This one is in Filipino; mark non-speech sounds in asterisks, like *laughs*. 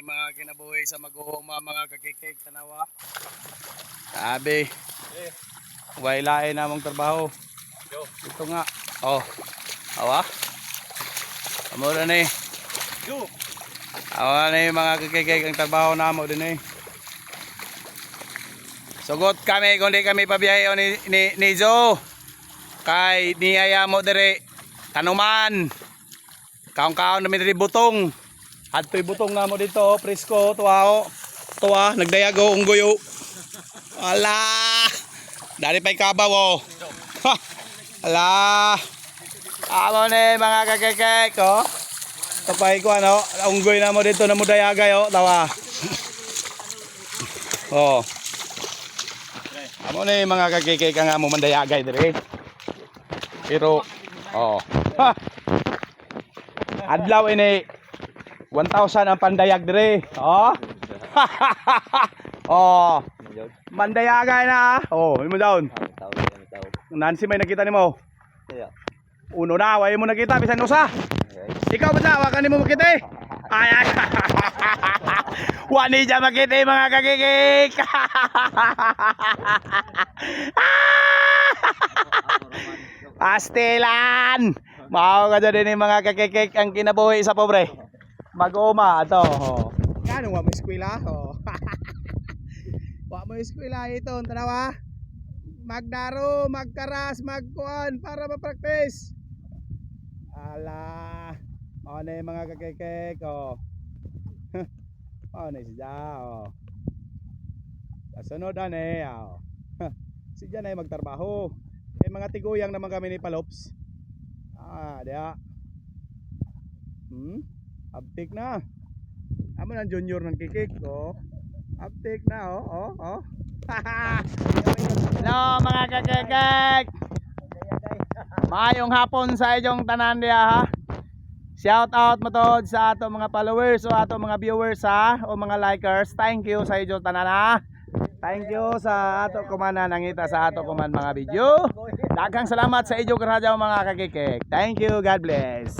na yung mga kinabuhi sa mag-uuma mga kakikik tanawa. Sabi. Wailain namong trabaho. Ito nga. Oh. Awa. Amo na ni. Awa na yung mga kakikik ang trabaho namo din eh. Sugot kami kung di kami pabiyahe ni, ni, ni Joe. Kay niyaya mo dire tanuman. Kaong-kaong namin diri butong. Adtoy butong namo dito, oh, presko, tuwa o. Tuwa, nagdayago, unggoyo. Ala! Dari pa'y kabaw o. Ha! Ala! Amo ni mga kakekek o. Tapay ko ano, unggoy na mo dito na mo dayagay o, tawa. *laughs* Oh. Amo ni mga kakekek ang amo mandayagay dire. Pero oh. Ha! Adlaw ini 1,000 ang pandayag dire. Oh. *laughs* oh. Mandayagay na. Oh, imo down. Nansi may nakita nimo. Uno na, way mo nakita bisan usa. Ikaw ba wa ka nimo makita? eh? Ay ay. *laughs* Wani dya makita eh, mga kakikik. Pastilan! *laughs* Mao ka dyan din yung mga kakikik ang kinabuhi sa pobre. Mag-uma, ito. Oh. Kano, wa mo eskwela? Oh. *laughs* wa mo eskwela ito, tanawa. Magdaro, magkaras, magkuan para ma-practice. Ala. Na yung mga kakikik. Oh. Mao *laughs* na siya. Oh. Kasunod na eh. Oh. *laughs* si Jan ay magtrabaho. May mga tiguyang naman kami ni Palops. Ah, dia. Hmm? Uptake na. Amo ng junior ng kikik, oh. Uptake na, oh, oh, oh. Hello mga kakikik. Mayong hapon sa inyong tanan diya ha. Shout out mo to sa ato mga followers o ato mga viewers ha o mga likers. Thank you sa inyong tanan ha. Thank you sa ato kuman na nangita sa ato kuman mga video. Daghang salamat sa inyong radyo mga kakikik. Thank you. God bless.